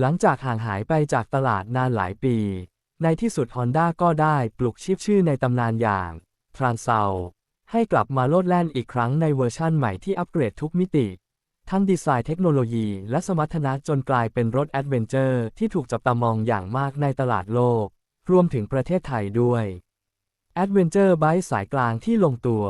หลังจากห่างหายไปจากตลาดนานหลายปี ในที่สุด Honda ก็ได้ปลุกชีพชื่อในตำนานอย่าง t r a n s a l ให้กลับมาโลดแล่นอีกครั้งในเวอร์ชั่นใหม่ที่อัปเกรดทุกมิติ ทั้งดีไซน์เทคโนโลยีและสมรรถนะจนกลายเป็นรถแอดเวนเจอร์ที่ถูกจับตามองอย่างมากในตลาดโลก รวมถึงประเทศไทยด้วย Adventure Bike สายกลางที่ลงตัว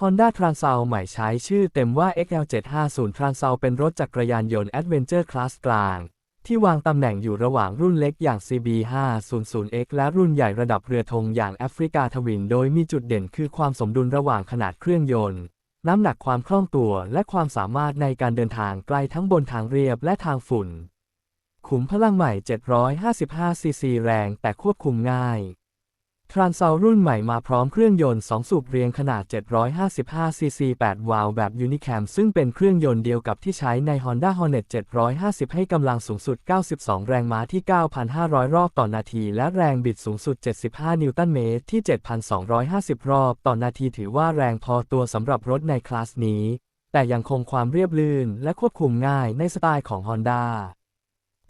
Honda Transal ใหม่ใช้ชื่อเต็มว่า XL750 Transal เป็นรถจักรยานยนต์ Adventure Class กลาง ที่วางตำแหน่งอยู่ระหว่างรุ่นเล็กอย่าง CB500X และรุ่นใหญ่ระดับเรือธงอย่างแอฟริกาทวิน โดยมีจุดเด่นคือความสมดุลระหว่างขนาดเครื่องยนต์ น้ำหนักความคล่องตัวและความสามารถในการเดินทางไกลทั้งบนทางเรียบและทางฝุ่น ขุมพลังใหม่ 755cc แรงแต่ควบคุมง่าย ทรานเซลรุ่นใหม่มาพร้อมเครื่องยนต์ 2 สูบเรียงขนาด 755 ซีซี 8 วาล์วแบบยูนิแคมซึ่งเป็นเครื่องยนต์เดียวกับที่ใช้ใน Honda Hornet 750 ให้กำลังสูงสุด 92 แรงม้าที่ 9,500 รอบต่อนาที และแรงบิดสูงสุด 75 นิวตันเมตรที่ 7,250 รอบต่อนาทีถือว่าแรงพอตัวสำหรับรถในคลาสนี้ แต่ยังคงความเรียบลื่นและควบคุมง่ายในสไตล์ของ Honda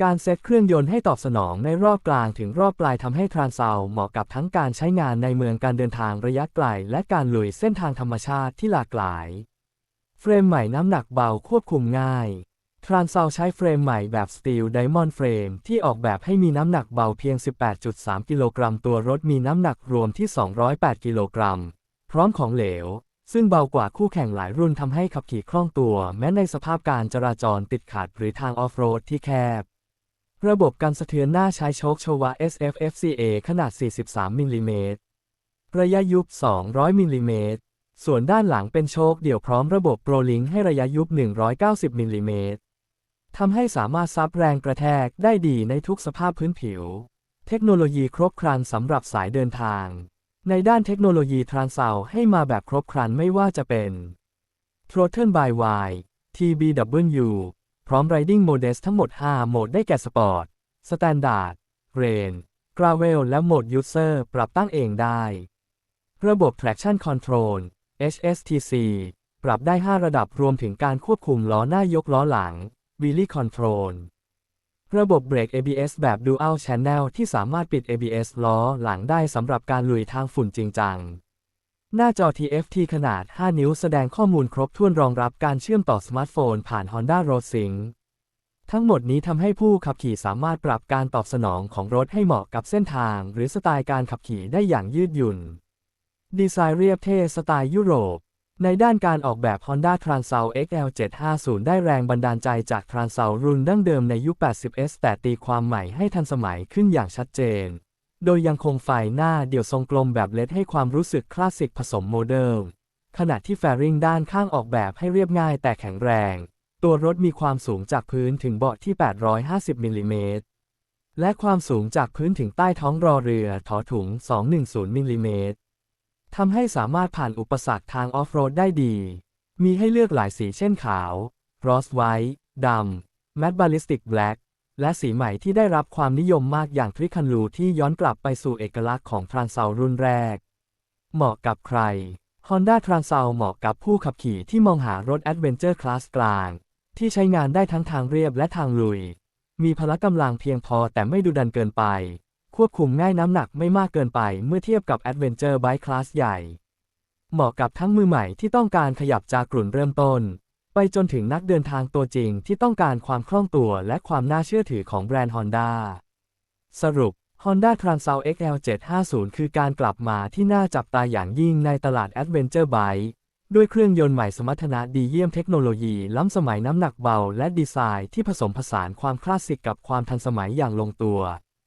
การเซตเครื่องยนต์ให้ตอบสนองในรอบกลางถึงรอบปลายทำให้ทรานเซลเหมาะกับทั้งการใช้งานในเมืองการเดินทางระยะไกล และการลุยเส้นทางธรรมชาติที่หลากหลาย เฟรมใหม่น้ำหนักเบาควบคุมง่ายทรานเซลใช้เฟรมใหม่แบบสตีลไดมอนด์เฟรมที่ออกแบบให้มีน้ำหนักเบาเพียง 18.3 กิโลกรัมตัวรถมีน้ำหนักรวมที่ 208 กิโลกรัม พร้อมของเหลว ซึ่งเบากว่าคู่แข่งหลายรุ่นทำให้ขับขี่คล่องตัว แม้ในสภาพการจราจรติดขัดหรือทางออฟโรดที่แคบ ระบบการสะเทือนหน้าใช้โชคโชวะ SFFCA ขนาด 43 มิลลิเมตร ระยะยุบ 200 มิลลิเมตร ส่วนด้านหลังเป็นโชคเดี่ยวพร้อมระบบโปรลิงให้ระยะยุบ 190 มิลลิเมตรทำให้สามารถซับแรงกระแทกได้ดีในทุกสภาพพื้นผิว เทคโนโลยีครบครันสำหรับสายเดินทาง ในด้านเทคโนโลยีทรานเซลให้มาแบบครบครันไม่ว่าจะเป็น Throttle by Y TBW พร้อม Riding Modes ทั้งหมด 5 โหมดได้แก่ Sport Standard Rain Gravel และโหมด User ปรับตั้งเองได้ ระบบ Traction Control HSTC ปรับได้ 5 ระดับรวมถึงการควบคุมล้อหน้ายกล้อหลัง Wheelie Control ระบบเบรก ABS แบบ Dual Channel ที่สามารถปิด ABS ล้อหลังได้สำหรับการลุยทางฝุ่นจริงจัง หน้าจอ TFT ขนาด 5 นิ้วแสดงข้อมูลครบถ้วนรองรับการเชื่อมต่อสมาร์ทโฟนผ่าน Honda Road Sync ทั้งหมดนี้ทำให้ผู้ขับขี่สามารถปรับการตอบสนองของรถให้เหมาะกับเส้นทาง หรือสไตล์การขับขี่ได้อย่างยืดหยุ่น ดีไซน์เรียบเท่สไตล์ยุโรป ในด้านการออกแบบ Honda Transal XL750 ได้แรงบันดาลใจจาก Transal รุ่นดั้งเดิมในยุค 80s แต่ตีความใหม่ให้ทันสมัยขึ้นอย่างชัดเจน โดยยังคงไฟหน้าเดี่ยวทรงกลมแบบเลดให้ความรู้สึกคลาสสิกผสมโมเดิร์นขณะที่แฟริงด้านข้างออกแบบให้เรียบง่ายแต่แข็งแรง ตัวรถมีความสูงจากพื้นถึงเบาะที่ 850มิลลิเมตรและความสูงจากพื้นถึงใต้ท้องรอเรือถอถุง 210มิลลิเมตรทำให้สามารถผ่านอุปสรรคทางออฟโรดได้ดี มีให้เลือกหลายสีเช่นขาว รอสไวท์ดำแมตต์บาลิสติกแบล็ก และสีใหม่ที่ได้รับความนิยมมากอย่างทริคันลูที่ย้อนกลับไปสู่เอกลักษณ์ของทรานเซลรุ่นแรก เหมาะกับใคร Honda Transal เหมาะกับผู้ขับขี่ที่มองหารถ Adventure Class กลาง ที่ใช้งานได้ทั้งทางเรียบและทางลุย มีพละกำลังเพียงพอแต่ไม่ดุดันเกินไป ควบคุมง่ายน้ำหนักไม่มากเกินไปเมื่อเทียบกับ Adventure Bike Class ใหญ่ เหมาะกับทั้งมือใหม่ที่ต้องการขยับจากกลุ่นเริ่มต้น ไปจนถึงนักเดินทางตัวจริงที่ต้องการความคล่องตัวและความน่าเชื่อถือของแบรนด์ Honda สรุป Honda Transal XL750 คือการกลับมาที่น่าจับตาอย่างยิ่งในตลาด Adventure Bike ด้วยเครื่องยนต์ใหม่สมรรถนะดีเยี่ยมเทคโนโลยีล้ำสมัยน้ำหนักเบาและดีไซน์ที่ผสมผสานความคลาสสิกกับความทันสมัยอย่างลงตัว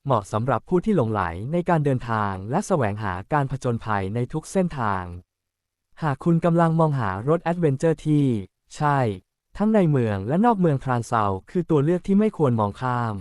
เหมาะสำหรับผู้ที่หลงไหลในการเดินทางและแสวงหาการผจญภัยในทุกเส้นทาง หากคุณกำลังมองหารถแอดเวนเจอร์ที่ ใช่ ทั้งในเมืองและนอกเมืองทรานเซาคือตัวเลือกที่ไม่ควรมองข้าม